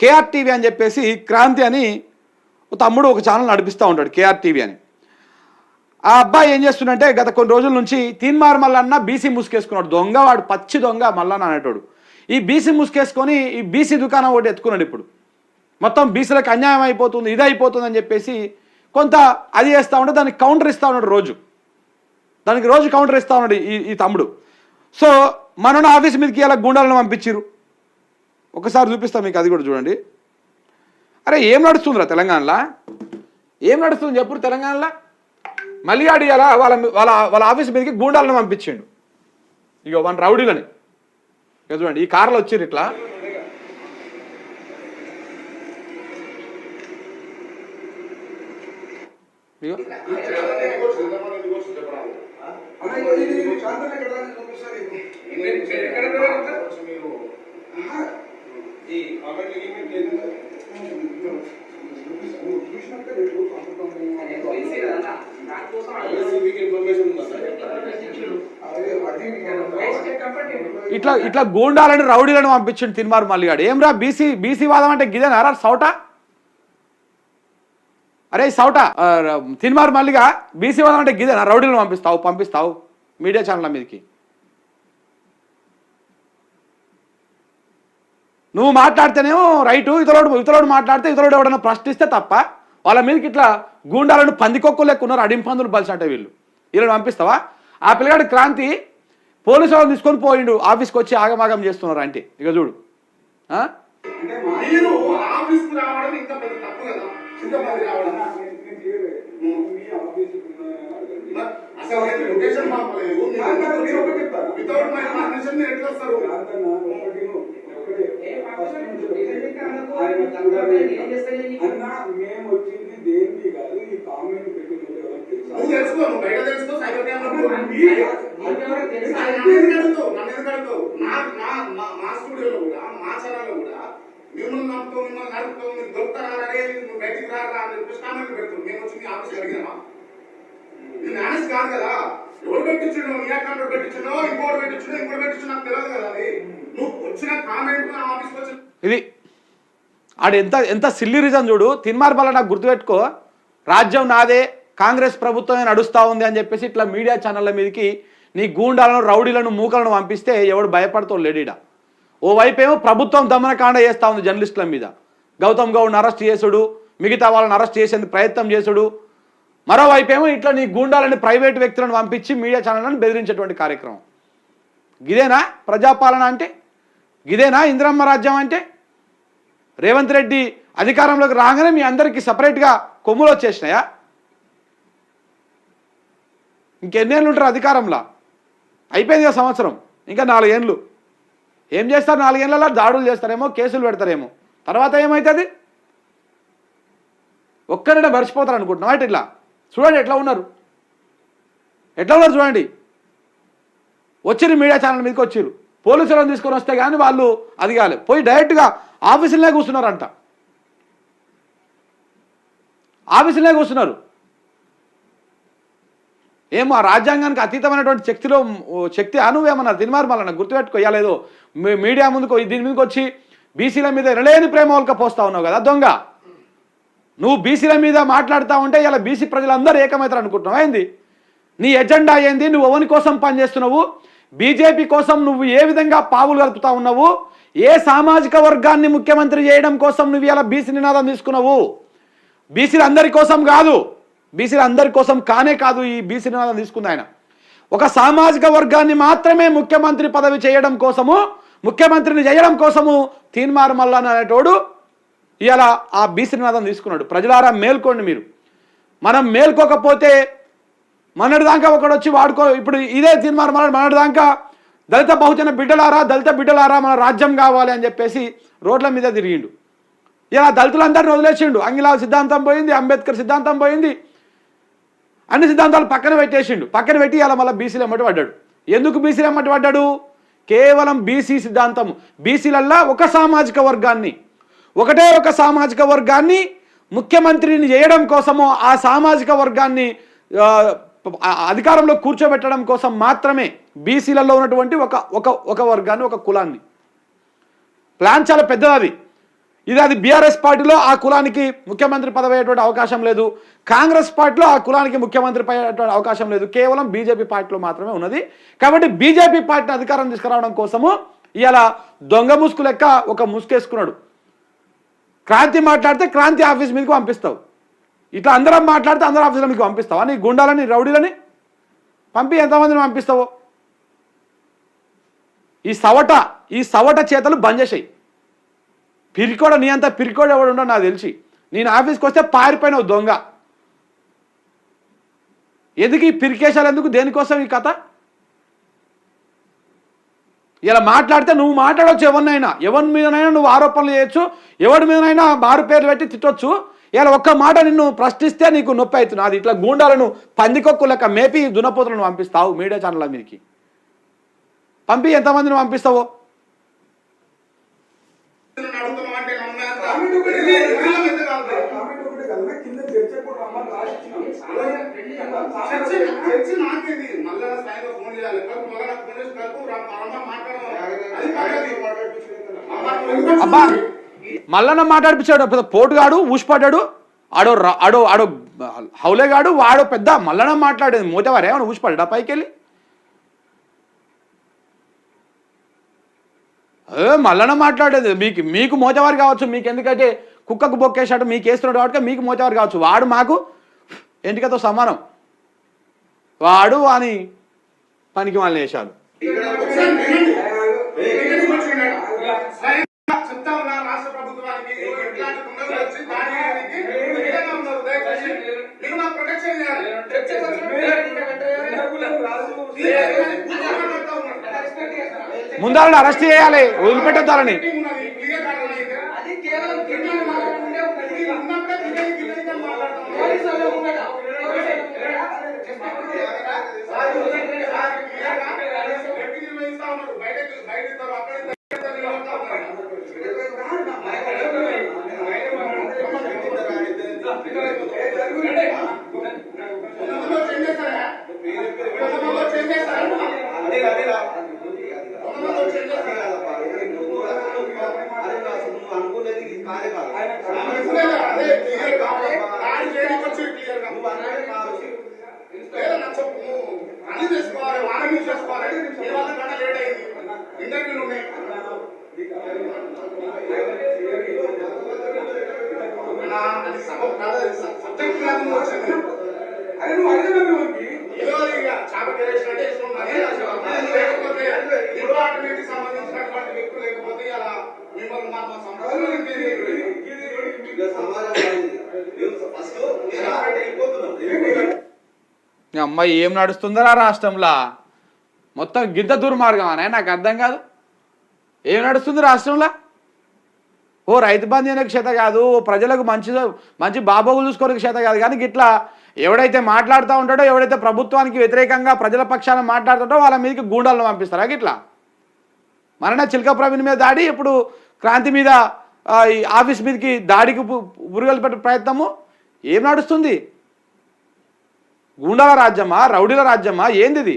KR TV అని చెప్పేసి క్రాంతి అని తమ్ముడు ఒక ఛానల్ నడిపిస్తూ ఉంటాడు కేఆర్ టీవీ అని. ఆ అబ్బాయి ఏం చేస్తుందంటే గత కొన్ని రోజుల నుంచి తీన్మార్ మల్లన్న బీసీ ముసుకేసుకున్నాడు. దొంగ వాడు పచ్చి దొంగ మల్లన్న అనేటోడు. ఈ బీసీ ముసుకేసుకొని ఈ బీసీ దుకాణం ఒకటి ఎత్తుకున్నాడు ఇప్పుడు. మొత్తం బీసీలకు అన్యాయం అయిపోతుంది ఇది అయిపోతుంది అని చెప్పేసి కొంత అది చేస్తూ ఉంటే దానికి కౌంటర్ ఇస్తూ ఉన్నాడు రోజు. దానికి రోజు కౌంటర్ ఇస్తూ ఉన్నాడు ఈ ఈ తమ్ముడు. సో మనను ఆఫీస్ మీదకి ఇలా గుండాలను పంపించారు ఒకసారి చూపిస్తాం మీకు అది కూడా చూడండి. అరే ఏం నడుస్తుందిరా తెలంగాణలో? ఏం నడుస్తుంది చెప్పుడు తెలంగాణలో? మలియాడి అలా వాళ్ళ వాళ్ళ వాళ్ళ ఆఫీస్ మీదకి గూండాలను పంపించిండు. ఇక వన్ రౌడీలని. ఇక చూడండి ఈ కార్లో వచ్చిర్రు ఇట్లా. ఇక ఇట్లా ఇట్లా గూండాలని రౌడీలను పంపించిండు తిన్మారు మల్లిగాడు. ఏమ్రా బీసీ బీసీ వాదం అంటే గిదేనా రా సౌట? అరే సౌట తిన్మారు మల్లిగా బీసీ వాదం అంటే గిదేనా రౌడీలను పంపిస్తావు పంపిస్తావు మీడియా ఛానల్ మీదకి. నువ్వు మాట్లాడితేనేమో రైటు ఇతరుడు ఇతరుడు మాట్లాడితే ఇతరుడు ఎవడన్నా ప్రశ్నిస్తే తప్ప వాళ్ళ మీదకి ఇట్లా గూండాలను పందికొక్కు లెక్క ఉన్నారు అడింపందులు బలిసంటే వీళ్ళు. వీళ్ళని పంపిస్తావా? ఆ పిల్లగాడి క్రాంతి పోలీసు వాళ్ళని తీసుకొని పోయిండు ఆఫీస్కి వచ్చి ఆగమాగం చేస్తున్నారు అంటే ఇక చూడు. ఆ? మీరు ఆఫీస్కి రావడం ఇంకా పెద్ద తప్పు కదా ఇంతమంది రావడం అసలు అయితే లొకేషన్ పంపలేదు వితౌట్ మై పర్మిషన్ మీరు ఎట్లా వస్తారు మేము వచ్చింది దేనికి కాదు ఈ కామెంట్ పెట్టినది ఎవరికి నువ్వు తెలుసా? తెలుసుకో నువ్వు బయట తెలుసుకో సైబర్ కెమెరా మీరు- నన్ను నన్ను అడుగుతావు నన్ను ఎందుకు నా నా మా- మా స్టూడియోలో కూడా మా ఛానల్లో కూడా మిమ్మల్ని నమ్ముతావు మిమ్మల్ని నడుపుతావు మీరు దొరుకుతారా నువ్వు బయటికి రారా అని చెప్పేసి కామెంట్లు పెడుతుంది మేము వచ్చి మీ ఆఫీస్కి అడిగినామా? నేను ఆనెస్ట్ కాదు కదా. ఎవరు పెట్టించుడో నీ అకౌంట్ పెట్టించుడో ఇంకోటి పెట్టించుడో ఇంకోటి పెట్టించుడో నాకు తెలియదు కదా అది. నువ్వు వచ్చిన కామెంట్ నా ఆఫీస్కి వచ్చి ఇది ఆడు ఎంత ఎంత సిల్లీ రీజన్ చూడు. తిన్మార్ బల్ల నాకు గుర్తుపెట్టుకో. రాజ్యం నాదే కాంగ్రెస్ ప్రభుత్వమే నడుస్తూ ఉంది అని చెప్పేసి ఇట్లా మీడియా ఛానళ్ళ మీదకి నీ గూండాలను రౌడీలను మూకలను పంపిస్తే ఎవడు భయపడతావు లేడీడా? ఓవైపు ఏమో ప్రభుత్వం దమనకాండ చేస్తూ ఉంది జర్నలిస్టుల మీద. గౌతమ్ గౌడ్ని అరెస్ట్ చేసుడు మిగతా వాళ్ళని అరెస్ట్ చేసేందుకు ప్రయత్నం చేసుడు. మరోవైపు ఏమో ఇట్లా నీ గూండాలని ప్రైవేట్ వ్యక్తులను పంపించి మీడియా ఛానళ్ళను బెదిరించేటువంటి కార్యక్రమం. గిదేనా ప్రజాపాలన అంటే? గిదేనా ఇందిరమ్మ రాజ్యం అంటే? రేవంత్ రెడ్డి అధికారంలోకి రాగానే మీ అందరికీ సపరేట్గా కొమ్ములు వచ్చేసినాయా? ఇంకెన్నేళ్ళు ఉంటారు అధికారంలో? అయిపోయింది కదా సంవత్సరం. ఇంకా నాలుగేండ్లు. ఏం చేస్తారు నాలుగేండ్లలో? దాడులు చేస్తారేమో కేసులు పెడతారేమో. తర్వాత ఏమవుతుంది ఒక్కరినే మర్చిపోతారు అనుకుంటున్నాం అంటే ఇట్లా. చూడండి ఎట్లా ఉన్నారు. ఎట్లా ఉన్నారు చూడండి. వచ్చిర్రు మీడియా ఛానల్ మీదకి వచ్చిర్రు. పోలీసులను తీసుకొని వస్తే కానీ వాళ్ళు అది కాలేదు పోయి డైరెక్ట్గా ఆఫీసులనే కూర్చున్నారంట. ఆఫీసులనే కూర్చున్నారు. ఏమో ఆ రాజ్యాంగానికి అతీతమైనటువంటి శక్తిలో శక్తి అనువేమన్నారు. తినమారు మళ్ళీ గుర్తుపెట్టుకో ఇవ్వలేదు మీడియా ముందుకు దీని మీదకి వచ్చి బీసీల మీద ఎనలేని ప్రేమ ఒలక పోస్తా ఉన్నావు కదా దొంగ. నువ్వు బీసీల మీద మాట్లాడుతూ ఉంటే ఇలా బీసీ ప్రజలందరూ ఏకమవుతారు అనుకుంటున్నావు. ఏంది? నీ ఎజెండా ఏంది? నువ్వు ఎవరి కోసం పనిచేస్తున్నావు? బీజేపీ కోసం నువ్వు ఏ విధంగా పావులు కలుపుతా ఉన్నావు? ఏ సామాజిక వర్గాన్ని ముఖ్యమంత్రి చేయడం కోసం నువ్వు ఇలా బీసీ నినాదం తీసుకున్నావు? బీసీలు అందరి కోసం కాదు. బీసీలు అందరి కోసం కానే కాదు ఈ బీసీ నినాదం తీసుకుంది ఆయన. ఒక సామాజిక వర్గాన్ని మాత్రమే ముఖ్యమంత్రి పదవి చేయడం కోసము ముఖ్యమంత్రిని చేయడం కోసము తీన్మార్ మల్లన్న అనేటోడు ఇలా ఆ బీసీ నినాదం తీసుకున్నాడు. ప్రజలారా మేల్కోండి మీరు. మనం మేల్కోకపోతే మనటి దాకా ఒకడు వచ్చి వాడుకో ఇప్పుడు ఇదే తీర్మానం మన మనటి దాకా దళిత బహుజన బిడ్డలారా దళిత బిడ్డలారా మన రాజ్యం కావాలి అని చెప్పేసి రోడ్ల మీద తిరిగిండు. ఇలా దళితులందరిని వదిలేసిండు. అంగిలా సిద్ధాంతం పోయింది అంబేద్కర్ సిద్ధాంతం పోయింది అన్ని సిద్ధాంతాలు పక్కన పెట్టేసిండు. పక్కన పెట్టి అలా మళ్ళీ బీసీలు ఎమ్మటి పడ్డాడు. ఎందుకు బీసీలు ఎమ్మటి పడ్డాడు? కేవలం బీసీ సిద్ధాంతం బీసీలల్లా ఒక సామాజిక వర్గాన్ని. ఒకటే ఒక సామాజిక వర్గాన్ని ముఖ్యమంత్రిని చేయడం కోసము ఆ సామాజిక వర్గాన్ని అధికారంలో కూర్చోబెట్టడం కోసం మాత్రమే బీసీలలో ఉన్నటువంటి ఒక ఒక ఒక వర్గాన్ని ఒక కులాన్ని. ప్లాన్ చాలా పెద్దది ఇది అది బీఆర్ఎస్ పార్టీలో ఆ కులానికి ముఖ్యమంత్రి పదవి అయ్యేటువంటి అవకాశం లేదు. కాంగ్రెస్ పార్టీలో ఆ కులానికి ముఖ్యమంత్రి అయ్యేటువంటి అవకాశం లేదు. కేవలం బీజేపీ పార్టీలో మాత్రమే ఉన్నది. కాబట్టి బీజేపీ పార్టీని అధికారం తీసుకురావడం కోసము ఇలా దొంగ ముసుగు లెక్క ఒక ముసుకేసుకున్నాడు క్రాంతి మాట్లాడితే క్రాంతి ఆఫీస్ మీదకి పంపిస్తావు. ఇట్లా అందరం మాట్లాడితే అందరం ఆఫీసులో మీకు పంపిస్తావా? నీ గుండాలని రౌడీలని పంపి ఎంతమందిని పంపిస్తావో? ఈ సవట ఈ సవట చేతలు బంద్ చేసాయి. పిరికోడ నీ అంత పిరికోడ ఎవడు ఉండో నాకు తెలిసి. నేను ఆఫీస్కి వస్తే పారిపోయినావు దొంగ. ఎందుకు ఈ పిరికేశాలు ఎందుకు? దేనికోసం ఈ కథ? ఇలా మాట్లాడితే నువ్వు మాట్లాడవచ్చు ఎవరినైనా. ఎవరి మీదనైనా నువ్వు ఆరోపణలు చేయొచ్చు. ఎవరి మీదనైనా మారు పేర్లు పెట్టి తిట్టొచ్చు. ఇలా ఒక్క మాట నిన్ను ప్రశ్నిస్తే నీకు నొప్పి అవుతుంది. అది ఇట్లా గూండాలను పందికొక్కు లెక్క మేపి దునపోతులను పంపిస్తావు మీడియా ఛానళ్ళ మీదకి. పంపి ఎంతమందిని పంపిస్తావో నన్ను అడుగుతున్నావు అంటే నమ్మేంత కామెంట్ ఒకటే వీళ్ళ మీద కాదు. కామెంట్ ఒకటే కదా కింద చర్చ కూడా రమ్మని రాసిచ్చినాం చర్చి నాకేది మళ్ళా సాయంత్రం ఫోన్ చేయాలి కలుపు మళ్ళా నాకు ఫోన్ చేసి కలుపు రా పరమ మాట్లాడదాం అబ్బా మల్లన్న మాట్లాడిపించాడు పెద్ద పోటుగాడు ఊసిపడ్డాడు. ఆడో ఆడో ఆడో హౌలేగాడు వాడో పెద్ద మల్లన్న మాట్లాడేది మోతవారే ఏమైనా ఊసిపడ్డా పైకి వెళ్ళి మల్లన్న మాట్లాడేది మీకు మీకు మోతవారు కావచ్చు మీకు ఎందుకంటే కుక్కకు బొక్కేసాడు మీకు వేస్తున్నాడు కాబట్టి మీకు మోతవారు కావచ్చు. వాడు మాకు ఎంటికతో సమానం. వాడు వాని పనికి వాళ్ళని వేశాడు ముందర అరెస్ట్ చేయాలి వదిలిపెట్టద్దాలని స్వయంగా చెప్తా ఉన్నా రాష్ట్ర ప్రభుత్వానికి ఇట్లాంటి కుండలు వచ్చి దాడి చేయడానికి విధంగా ఉన్నారు దయచేసి మీరు నాకు ప్రొటెక్షన్ చేయాలి ముందాలను అరెస్ట్ చేయాలి వదిలిపెట్టద్దాలని అది కేవలం ఉన్నప్పుడే బిడ్డని బిడ్డని మాట్లాడతాం ఇంటర్వ్యూలు ఉన్నాయి అన్నా, అది సబబ్ కాదు, అది సబ్జెక్ట్ కాదు వచ్చింది అరే నువ్వు అడిగినా మనకి ఏదో ఇక చాప చేసినట్టే ఇష్టం అదే అసలు. అది లేకపోతే డిపార్ట్మెంట్కి సంబంధించినటువంటి వ్యక్తులు లేకపోతే అలా మిమ్మల్ని మా మా సంస్థలు ఈ అమ్మాయి ఏం నడుస్తుందరా రాష్ట్రంలో? మొత్తం గిద్ద దుర్మార్గం అనే నాకు అర్థం కాదు. ఏం నడుస్తుంది రాష్ట్రంలో? ఓ రైతు బంధు అనే క్షేత కాదు ఓ ప్రజలకు మంచి మంచి బాబోగులు చూసుకోవడానికి క్షేత కాదు. కానీ గిట్లా ఎవడైతే మాట్లాడుతూ ఉంటాడో ఎవడైతే ప్రభుత్వానికి వ్యతిరేకంగా ప్రజల పక్షాన మాట్లాడుతుంటో వాళ్ళ మీదకి గూండాలను పంపిస్తారా గిట్లా? మరణ చిలక ప్రవీణ్ మీద దాడి ఇప్పుడు క్రాంతి మీద ఈ ఆఫీస్ మీదకి దాడికి పు- ఉరుగలు పెట్టే ప్రయత్నము? ఏం నడుస్తుంది? గూండాల రాజ్యమా రౌడీల రాజ్యమా ఏందిది?